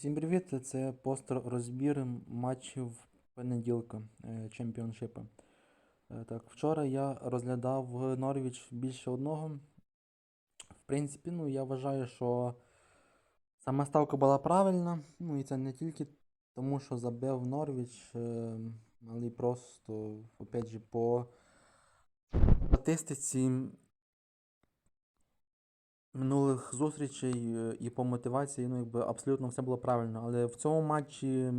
Всім привіт! Це постер розбір матчів понеділка е, чемпіоншипа. Е, Так, вчора я розглядав Норвіч більше одного. В принципі, ну, я вважаю, що сама ставка була правильна. Ну і це не тільки тому, що забив Норвіч, е, але й просто, опять же, по статистиці минулих зустрічей е, і по мотивації, ну, якби абсолютно все було правильно. Але в цьому матчі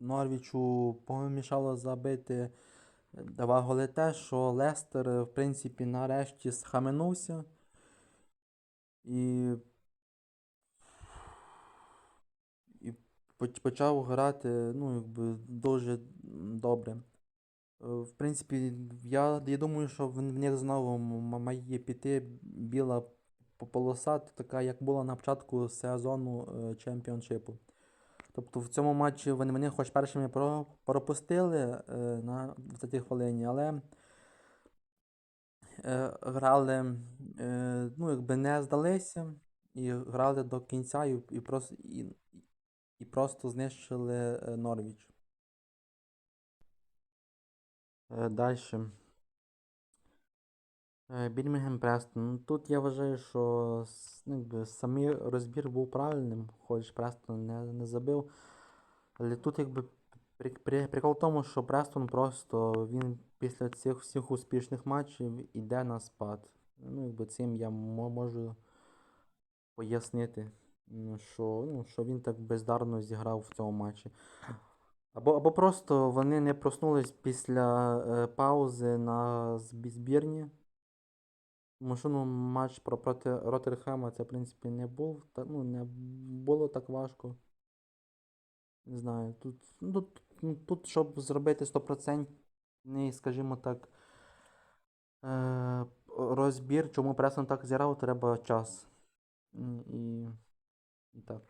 Норвічу помішало забити е, два голи те, що Лестер, е, в принципі, нарешті схаменувся. І, і почав грати, ну, якби дуже добре. В принципі, я, я думаю, що в, них знову має піти біла полоса, така як була на початку сезону е, чемпіоншипу. Тобто в цьому матчі вони, вони хоч першими пропустили е, на 20 хвилині, але е, грали, ну, якби не здалися і грали до кінця і, просто, і, і просто знищили Норвіч. Далі. Бірмінгем Престон. Ну, Тут я вважаю, що ну, якби, самий розбір був правильним, хоч Престон не, не забив. Але тут якби при, при, прикол в тому, що Престон просто він після цих всіх успішних матчів іде на спад. Ну, якби цим я можу пояснити, ну, що, ну, що він так бездарно зіграв в цьому матчі. Або, або просто вони не проснулись після е, паузи на збірні. Тому ну, матч про проти Роттерхема це, в принципі, не був. Та, ну, не було так важко. Не знаю. Тут, ну, тут, ну, щоб зробити 100%, скажімо так, е, розбір, чому Пресон так зіграв, треба час. І, і так.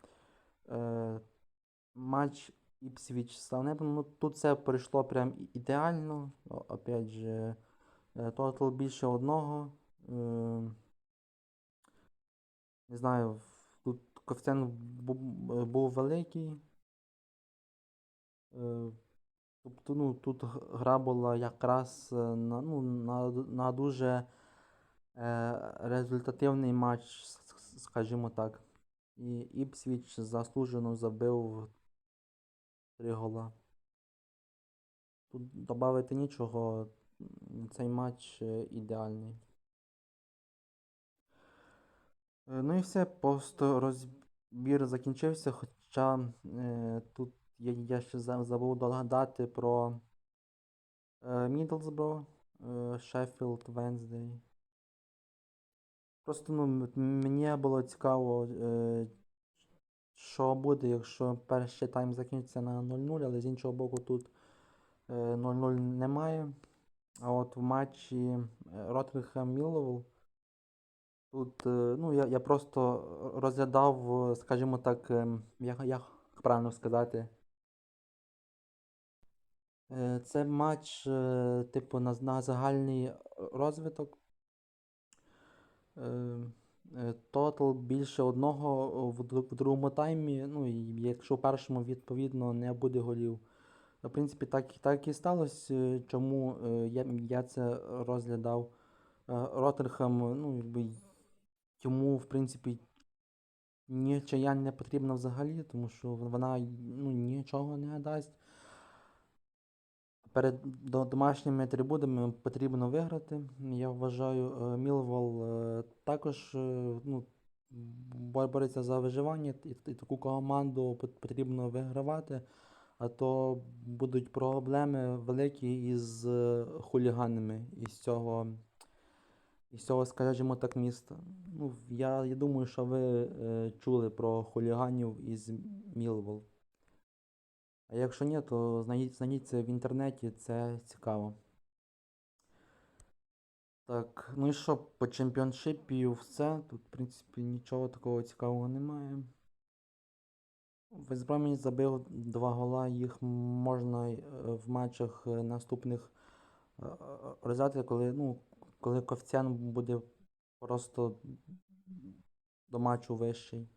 Е, матч Іпсвіч Саунепом, ну тут все пройшло прям ідеально. Опять же, е, тотал більше одного. Е, Не знаю, тут коефіцієнт е, був великий. Е, Тобто, ну, тут гра була якраз е, на, ну, на, на дуже результативний матч, скажімо так. І Іпсвіч заслужено забив три гола. Тут додати нічого, цей матч ідеальний. Е, Ну і все, просто розбір закінчився, хоча е, тут я, я ще забув догадати про е, Мідлсбро, е, Шеффілд, Венздей. Просто ну, мені було цікаво, е, що буде, якщо перший тайм закінчиться на 0-0, але з іншого боку тут е, 0-0 немає. А от в матчі Роттерхем Міллоу Тут, е, ну, я, я просто розглядав, е, скажімо так, ем, як, як правильно сказати. Е, Це матч, е, типу, на, на загальний розвиток. Е, е, Тотал більше одного в, другому таймі. Ну, і якщо в першому, відповідно, не буде голів. В принципі, так, так і сталося. Е, Чому е, я, я це розглядав. Е, Роттерхем, ну, якби йому, в принципі, нічия не потрібна взагалі, тому що вона ну, нічого не дасть. Перед домашніми трибунами потрібно виграти. Я вважаю, е, Мілвол е, також е, ну, бореться за виживання, і, таку команду потрібно вигравати, а то будуть проблеми великі із е, хуліганами із цього, із цього, скажімо так, міста. Ну, я, я думаю, що ви е, чули про хуліганів із Мілвол. А якщо ні, то знайдіть, знайдіть це в інтернеті, це цікаво. Так, ну і що, по чемпіоншипі все. Тут, в принципі, нічого такого цікавого немає. Вестбромінь забив два гола, їх можна е, в матчах е, наступних е, розглядати, коли, ну, коли коефіцієнт буде просто до матчу вищий.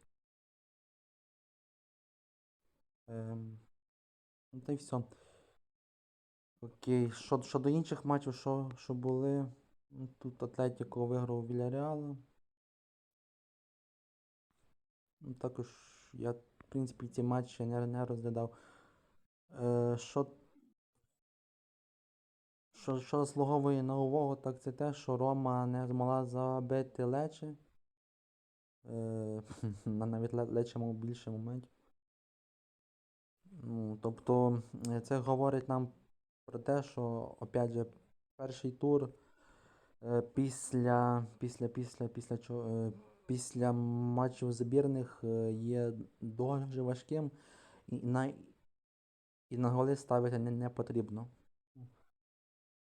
Ем, ну та й все. Окей, щодо, щодо інших матчів, що, що були. ну, Тут Атлетіко виграв Вільяреала. Ну, також я, в принципі, ці матчі не, не розглядав. Е, що, що, що заслуговує на увагу, так це те, що Рома не змогла забити Лечі. Е, навіть Ле- Лечі мав більше моментів. Ну, тобто, е, це говорить нам про те, що, опять же, перший тур е, після, після, після, після, е, після матчів збірних е, є дуже важким і на, і на голи ставити не, не потрібно.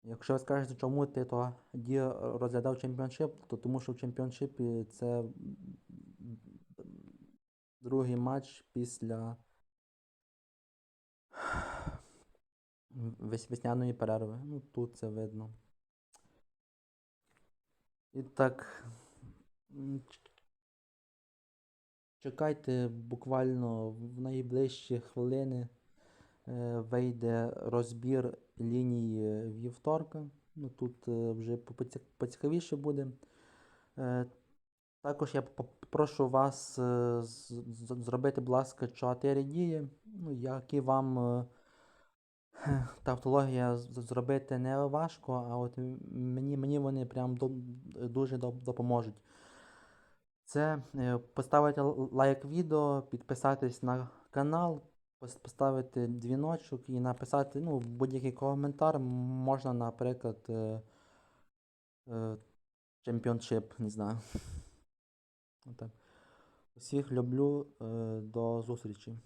Якщо ви скажете, чому ти тоді розглядав чемпіоншип, то тому що в чемпіоншипі це другий матч після вес- весняної перерви. Ну, тут це видно. І так. Чекайте буквально в найближчі хвилини е, вийде розбір лінії вівторка. Ну, тут е, вже поцікавіше буде. Е, Також я попрошу вас е, зробити, будь ласка, 4 дії, ну, які вам е, тавтологія зробити не важко, а от мені, мені вони прям дуже допоможуть. Це е, поставити лайк відео, підписатись на канал, поставити дзвіночок і написати ну, будь-який коментар. Можна, наприклад, е, е, чемпіоншип, не знаю. Усіх люблю, е, до зустрічі.